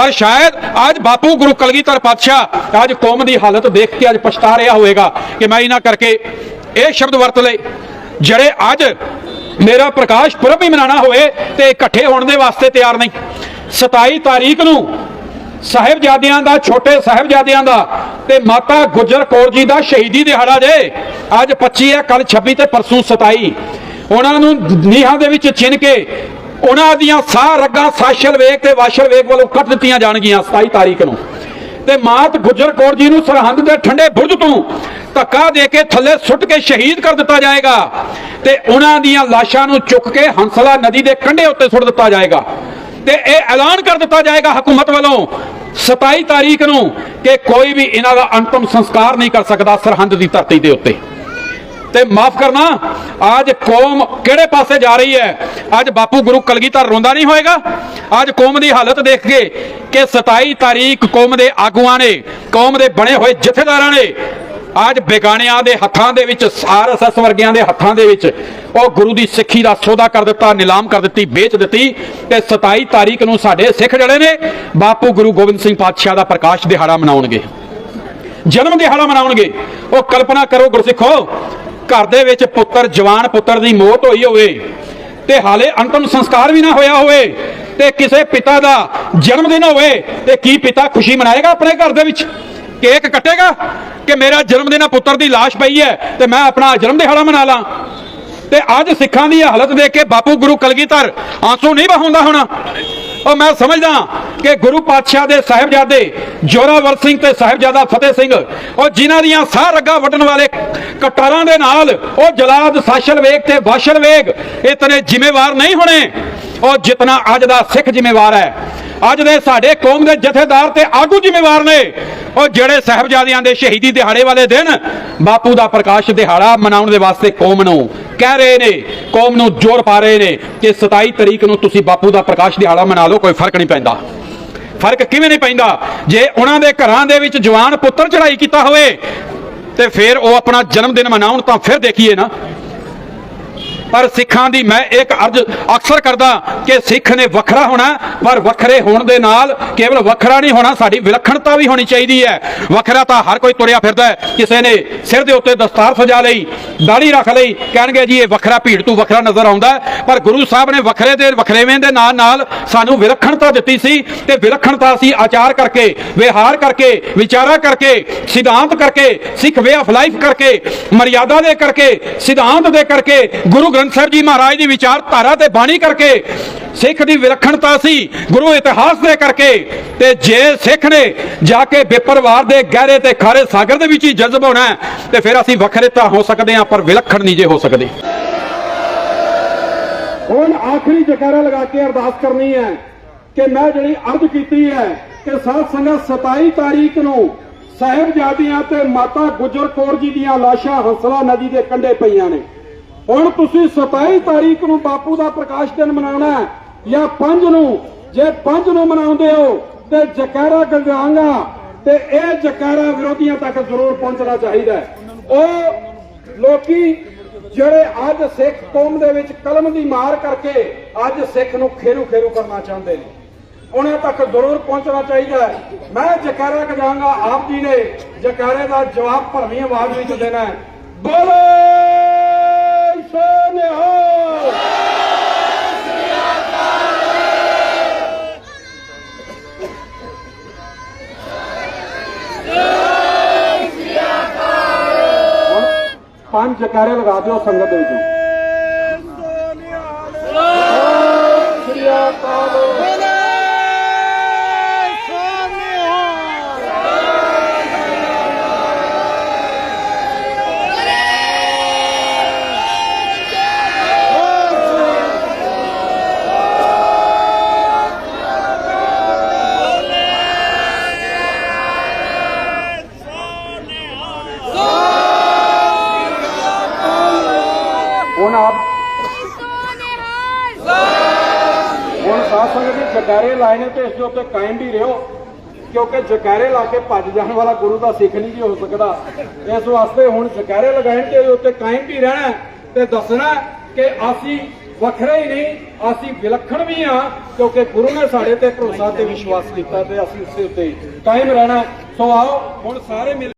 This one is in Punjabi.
ਪਰ ਸ਼ਾਇਦ ਅੱਜ ਬਾਪੂ ਗੁਰੂ ਕਲਗੀਧਰ ਪਾਤਸ਼ਾਹ ਅੱਜ ਕੌਮ ਦੀ ਹਾਲਤ ਦੇਖ ਕੇ ਅੱਜ ਪਛਤਾ ਰਿਹਾ ਹੋਵੇਗਾ ਕਿ ਮੈਂ ਇਹਨਾਂ ਕਰਕੇ ਇਹ ਸ਼ਬਦ ਵਰਤ ਲਏ। ਜਿਹੜੇ ਅੱਜ ਮੇਰਾ ਪ੍ਰਕਾਸ਼ ਪੁਰਬ ਵੀ ਮਨਾਣਾ ਹੋਵੇ ਤੇ ਇਕੱਠੇ ਹੋਣ ਦੇ ਵਾਸਤੇ ਤਿਆਰ ਨਹੀਂ। 27 ਤਾਰੀਖ ਨੂੰ ਸਾਹਿਬਜ਼ਾਦਿਆਂ ਦਾ, ਛੋਟੇ ਸਾਹਿਬਜ਼ਾਦਿਆਂ ਦਾ ਤੇ ਮਾਤਾ ਗੁਜਰ ਕੌਰ ਜੀ ਦਾ ਸ਼ਹੀਦੀ ਦਿਹਾੜਾ ਜੇ, ਅੱਜ 25 ਹੈ ਕੱਲ 26 ਤੇ ਪਰਸੋਂ 27 ਉਹਨਾਂ ਨੂੰ ਨੀਹਾਂ ਦੇ ਵਿੱਚ ਚਿਣ ਕੇ ਉਹਨਾਂ ਦੀਆਂ ਸਾਹ ਰੱਗਾਂ ਸਾਸ਼ਲ ਵੇਗ ਤੇ ਵਾਸ਼ਲ ਵੇਗ ਵੱਲੋਂ ਕੱਟ ਦਿੱਤੀਆਂ ਜਾਣਗੀਆਂ 27 ਤਾਰੀਖ ਨੂੰ। ਤੇ ਮਾਤ ਗੁਜਰ ਕੌਰ ਜੀ ਨੂੰ ਸਰਹੰਦ ਦੇ ਠੰਡੇ ਬੁਰਜ ਤੋਂ ਧੱਕਾ ਦੇ ਕੇ ਥੱਲੇ ਸੁੱਟ ਕੇ ਸ਼ਹੀਦ ਕਰ ਦਿੱਤਾ ਜਾਏਗਾ ਤੇ ਉਹਨਾਂ ਦੀਆਂ ਲਾਸ਼ਾਂ ਨੂੰ ਚੁੱਕ ਕੇ ਹੰਸਲਾ ਨਦੀ ਦੇ ਕੰਢੇ ਉੱਤੇ ਸੁੱਟ ਦਿੱਤਾ ਜਾਏਗਾ। ਤੇ ਇਹ ਐਲਾਨ ਕਰ ਦਿੱਤਾ ਜਾਏਗਾ ਹਕੂਮਤ ਵੱਲੋਂ 27 ਤਾਰੀਖ ਨੂੰ ਕਿ ਕੋਈ ਵੀ ਇਹਨਾਂ ਦਾ ਅੰਤਮ ਸੰਸਕਾਰ ਨਹੀਂ ਕਰ ਸਕਦਾ ਸਰਹੰਦ ਦੀ ਧਰਤੀ ਦੇ ਉੱਤੇ। ਤੇ ਮਾਫ ਕਰਨਾ, ਅੱਜ ਕੌਮ ਕਿਹੜੇ ਪਾਸੇ ਜਾ ਰਹੀ ਹੈ? ਅੱਜ ਬਾਪੂ ਗੁਰੂ ਕਲਗੀਧਰ ਰੋਂਦਾ ਨਹੀਂ ਹੋਏਗਾ? ਅੱਜ ਕੌਮ ਦੀ ਹਾਲਤ ਦੇਖ ਕੇ ਕਿ 27 ਤਾਰੀਖ ਕੌਮ ਦੇ ਆਗੂਆਂ ਨੇ, ਕੌਮ ਦੇ ਬਣੇ ਹੋਏ ਜਥੇਦਾਰਾਂ ਨੇ, ਅੱਜ ਬੇਗਾਣਿਆਂ ਦੇ ਹੱਥਾਂ ਦੇ ਵਿੱਚ ਆਰਐਸਐਸ ਵਰਗਿਆਂ ਦੇ ਹੱਥਾਂ ਦੇ ਵਿੱਚ, ਉਹ ਗੁਰੂ ਦੀ ਸਿੱਖੀ ਦਾ ਸੌਦਾ ਕਰ ਦਿੱਤਾ, ਨਿਲਾਮ ਕਰ ਦਿੱਤੀ, ਵੇਚ ਦਿੱਤੀ ਤੇ 27 ਤਾਰੀਖ ਨੂੰ ਸਾਡੇ ਸਿੱਖ ਜਿਹੜੇ ਨੇ, ਬਾਪੂ ਗੁਰੂ ਗੋਬਿੰਦ ਸਿੰਘ ਪਾਤਸ਼ਾਹ ਦਾ ਪ੍ਰਕਾਸ਼ ਦਿਹਾੜਾ ਮਨਾਉਣਗੇ। ਜਨਮ ਦਿਹਾੜਾ ਮਨਾਉਣਗੇ। ਉਹ ਕਲਪਨਾ ਕਰੋ ਗੁਰਸਿੱਖੋ ਘਰ ਦੇ ਵਿੱਚ ਪੁੱਤਰ, ਜਵਾਨ ਪੁੱਤਰ ਦੀ ਮੌਤ ਹੋਈ ਹੋਵੇ ਤੇ ਹਾਲੇ ਅੰਤਮ ਸੰਸਕਾਰ ਵੀ ਨਾ ਹੋਇਆ ਹੋਵੇ ਤੇ ਕਿਸੇ ਪਿਤਾ ਦਾ ਜਨਮ ਦਿਨ ਹੋਵੇ ਤੇ ਕੀ ਪਿਤਾ ਖੁਸ਼ੀ ਮਨਾਏਗਾ ਆਪਣੇ ਘਰ ਦੇ ਵਿੱਚ? ਕੇਕ ਕੱਟੇਗਾ? ਕਿ ਮੇਰਾ ਜਨਮ ਦਿਨ ਆ, ਪੁੱਤਰ ਦੀ ਲਾਸ਼ ਪਈ ਹੈ ਤੇ ਮੈਂ ਆਪਣਾ ਜਨਮ ਦਿਹਾੜਾ ਮਨਾ ਲਾਂ? ਤੇ ਅੱਜ ਸਿੱਖਾਂ ਦੀ ਹਾਲਤ ਦੇਖ ਕੇ ਬਾਪੂ ਗੁਰੂ ਕਲਗੀਧਰ ਆਂਸੂ ਨਹੀਂ ਬਹਾਉਂਦਾ ਹੋਣਾ। ਉਹ ਮੈਂ ਸਮਝਦਾ ਕਿ ਗੁਰੂ ਪਾਤਸ਼ਾਹ ਦੇ ਸਾਹਿਬਜ਼ਾਦੇ ਜੋਰਾਵਰ ਸਿੰਘ ਤੇ ਸਾਹਿਬਜ਼ਾਦਾ ਫਤਿਹ ਸਿੰਘ ਉਹ ਜਿਨ੍ਹਾਂ ਦੀਆਂ ਸਾਹ ਰੱਗਾ ਵੱਢਣ ਵਾਲੇ ਕਟਾਰਾਂ ਦੇ ਨਾਲ ਉਹ ਜਲਾਦ, ਸਾਸ਼ਲ ਵੇਗ ਤੇ ਵਾਸ਼ਲ ਵੇਗ ਇਤਨੇ ਜ਼ਿੰਮੇਵਾਰ ਨਹੀਂ ਹੋਣੇ ਉਹ ਜਿਤਨਾ ਅੱਜ ਦਾ ਸਿੱਖ ਜ਼ਿੰਮੇਵਾਰ ਹੈ। ਅੱਜ ਦੇ ਸਾਡੇ ਕੌਮ ਦੇ ਜਥੇਦਾਰ ਤੇ ਆਗੂ ਜ਼ਿੰਮੇਵਾਰ ਨੇ ਉਹ ਜਿਹੜੇ ਸਾਹਿਬਜ਼ਾਦਿਆਂ ਦੇ ਸ਼ਹੀਦੀ ਦਿਹਾੜੇ ਵਾਲੇ ਦਿਨ ਬਾਪੂ ਦਾ ਪ੍ਰਕਾਸ਼ ਦਿਹਾੜਾ ਮਨਾਉਣ ਦੇ ਵਾਸਤੇ ਕੌਮ ਨੂੰ ਕਹਿ ਰਹੇ ਨੇ, ਕੌਮ ਨੂੰ ਜ਼ੋਰ ਪਾ ਰਹੇ ਨੇ ਕਿ 27 ਤਰੀਕ ਨੂੰ ਤੁਸੀਂ ਬਾਪੂ ਦਾ ਪ੍ਰਕਾਸ਼ ਦਿਹਾੜਾ ਮਨਾ ਲਓ, ਕੋਈ ਫ਼ਰਕ ਨਹੀਂ ਪੈਂਦਾ। ਫ਼ਰਕ ਕਿਵੇਂ ਨਹੀਂ ਪੈਂਦਾ? ਜੇ ਉਹਨਾਂ ਦੇ ਘਰਾਂ ਦੇ ਵਿੱਚ ਜਵਾਨ ਪੁੱਤਰ ਚੜਾਈ ਕੀਤਾ ਹੋਵੇ, ਤੇ ਫਿਰ ਉਹ ਆਪਣਾ ਜਨਮ ਦਿਨ ਮਨਾਉਣ ਤਾਂ ਫਿਰ ਦੇਖੀਏ ਨਾ। ਪਰ ਸਿੱਖਾਂ ਦੀ ਮੈਂ ਇੱਕ ਅਰਜ਼ ਅਕਸਰ ਕਰਦਾ ਕਿ ਸਿੱਖ ਨੇ ਵੱਖਰਾ ਹੋਣਾ, ਪਰ ਵੱਖਰੇ ਹੋਣ ਦੇ ਨਾਲ ਕੇਵਲ ਵੱਖਰਾ ਨਹੀਂ ਹੋਣਾ, ਸਾਡੀ ਵਿਲੱਖਣਤਾ ਵੀ ਹੋਣੀ ਚਾਹੀਦੀ ਹੈ। ਵੱਖਰਾ ਤਾਂ ਹਰ ਕੋਈ ਤੁਰਿਆ ਫਿਰਦਾ ਹੈ। ਕਿਸੇ ਨੇ ਸਿਰ ਦੇ ਉੱਤੇ ਦਸਤਾਰ ਸਜਾ ਲਈ, ਦਾੜੀ ਰੱਖ ਲਈ, ਕਹਿਣਗੇ ਜੀ ਇਹ ਵੱਖਰਾ ਭੀੜ ਤੋਂ ਵੱਖਰਾ ਨਜ਼ਰ ਆਉਂਦਾ ਪਰ ਗੁਰੂ ਸਾਹਿਬ ਨੇ ਵੱਖਰੇ ਦੇ, ਵੱਖਰੇਵੇਂ ਦੇ ਨਾਲ ਨਾਲ ਸਾਨੂੰ ਵਿਲੱਖਣਤਾ ਦਿੱਤੀ ਸੀ ਤੇ ਵਿਲੱਖਣਤਾ ਸੀ ਆਚਾਰ ਕਰਕੇ, ਵਿਹਾਰ ਕਰਕੇ, ਵਿਚਾਰਾ ਕਰਕੇ, ਸਿਧਾਂਤ ਕਰਕੇ, ਸਿੱਖ ਵੇ ਆਫ ਲਾਈਫ ਕਰਕੇ, ਮਰਿਆਦਾ ਦੇ ਕਰਕੇ, ਸਿਧਾਂਤ ਦੇ ਕਰਕੇ, ਗੁਰੂ ਗ੍ਰੰਥ ਸਾਹਿਬ ਜੀ ਮਹਾਰਾਜ ਦੀ ਵਿਚਾਰਧਾਰਾ ਤੇ ਬਾਣੀ ਕਰਕੇ ਸਿੱਖ ਦੀ ਵਿਲੱਖਣਤਾ ਸੀ, ਗੁਰੂ ਇਤਿਹਾਸ ਦੇ ਕਰਕੇ ਤੇ ਜੇ ਸਿੱਖ ਨੇ ਜਾ ਕੇ ਬੇਪਰਵਾਰ ਦੇ ਗਹਿਰੇ ਤੇ ਖਾਰੇ ਸਾਗਰ ਦੇ ਵਿੱਚ ਹੀ ਜਜ਼ਬ ਹੋਣਾ ਤੇ ਫਿਰ ਅਸੀਂ ਵੱਖਰੇ ਤਾਂ ਹੋ ਸਕਦੇ ਹਾਂ, ਪਰ ਵਿਲੱਖਣ ਨਹੀਂ ਜੇ ਹੋ ਸਕਦੇ। ਹੁਣ ਆਖਰੀ ਜਕਾਰਾ ਲਗਾ ਕੇ ਅਰਦਾਸ ਕਰਨੀ ਹੈ ਕਿ ਮੈਂ ਜਿਹੜੀ ਅਰਜ਼ ਕੀਤੀ ਹੈ ਕਿ ਸਾਧ ਸੰਗਤ 27 ਤਾਰੀਖ ਨੂੰ ਸਾਹਿਬਜ਼ਾਦਿਆਂ ਤੇ ਮਾਤਾ ਗੁਜਰ ਕੌਰ ਜੀ ਦੀਆਂ ਲਾਸ਼ਾਂ ਹੰਸਲਾ ਨਦੀ ਦੇ ਕੰਢੇ ਪਈਆਂ ਨੇ। ਹੁਣ ਤੁਸੀਂ 27 ਤਾਰੀਖ ਨੂੰ ਬਾਪੂ ਦਾ ਪ੍ਰਕਾਸ਼ ਦਿਨ ਮਨਾਉਣਾ ਜਾਂ 5 ਨੂੰ? ਜੇ 5 ਨੂੰ ਮਨਾਉਂਦੇ ਹੋ, ਤੇ ਜਕਾਰਾ ਗੰਗਾਂਗਾ ਤੇ ਇਹ ਜਕਾਰਾ ਵਿਰੋਧੀਆਂ ਤੱਕ ਜ਼ਰੂਰ ਪਹੁੰਚਣਾ ਚਾਹੀਦਾ ਉਹ ਲੋਕੀ ਜਿਹੜੇ ਅੱਜ ਸਿੱਖ ਕੌਮ ਦੇ ਵਿੱਚ ਕਲਮ ਦੀ ਮਾਰ ਕਰਕੇ ਅੱਜ ਸਿੱਖ ਨੂੰ ਖੇਰੂ ਖੇਰੂ ਕਰਨਾ ਚਾਹੁੰਦੇ ਨੇ। ਉਹਨਾਂ ਤੱਕ ਜ਼ਰੂਰ ਪਹੁੰਚਣਾ ਚਾਹੀਦਾ ਮੈਂ ਜਕਾਰਾ ਕਰਾਂਗਾ ਆਪ ਜੀ ਨੇ ਜਕਾਰੇ ਦਾ ਜਵਾਬ ਭਰਵੀਂ ਆਵਾਜ਼ ਵਿੱਚ ਦੇਣਾ ਹੈ। ਬੋਲੇ! ਸੋ ਨਿਹਾਲ ਹੁਣ ਪੰਜ ਜਕਾਰੇ ਲਗਾ ਦਿਓ ਸੰਗਤ ਦੇ ਵਿੱਚੋਂ ਸਤਿ ਸ੍ਰੀ ਅਕਾਲ ਹੁਣ ਹੁਣ ਸਾਧ ਸੰਗਤ ਦੇ ਜਕਾਰੇ ਲਾਏ ਤੇ ਇਸ ਦੇ ਉੱਤੇ ਕਾਇਮ ਵੀ ਰਹੋ, ਕਿਉਂਕਿ ਜਕਾਰੇ ਲਾ ਕੇ ਭੱਜ ਜਾਣ ਵਾਲਾ ਗੁਰੂ ਦਾ ਸਿੱਖ ਨਹੀਂ ਜੀ ਹੋ ਸਕਦਾ। ਇਸ ਵਾਸਤੇ ਹੁਣ ਜਕਾਰੇ ਲਗਾਉਣ ਤੇ ਇਹਦੇ ਉੱਤੇ ਕਾਇਮ ਵੀ ਰਹਿਣਾ ਤੇ ਦੱਸਣਾ ਕਿ ਅਸੀਂ ਵੱਖਰੇ ਹੀ ਨਹੀਂ, ਅਸੀਂ ਵਿਲੱਖਣ ਵੀ ਆ ਕਿਉਂਕਿ ਗੁਰੂ ਨੇ ਸਾਡੇ ਤੇ ਭਰੋਸਾ ਤੇ ਵਿਸ਼ਵਾਸ ਕੀਤਾ ਤੇ ਅਸੀਂ ਉਸੇ ਉੱਤੇ ਕਾਇਮ ਰਹਿਣਾ ਸੋ ਆਓ, ਹੁਣ ਸਾਰੇ ਮਿਲ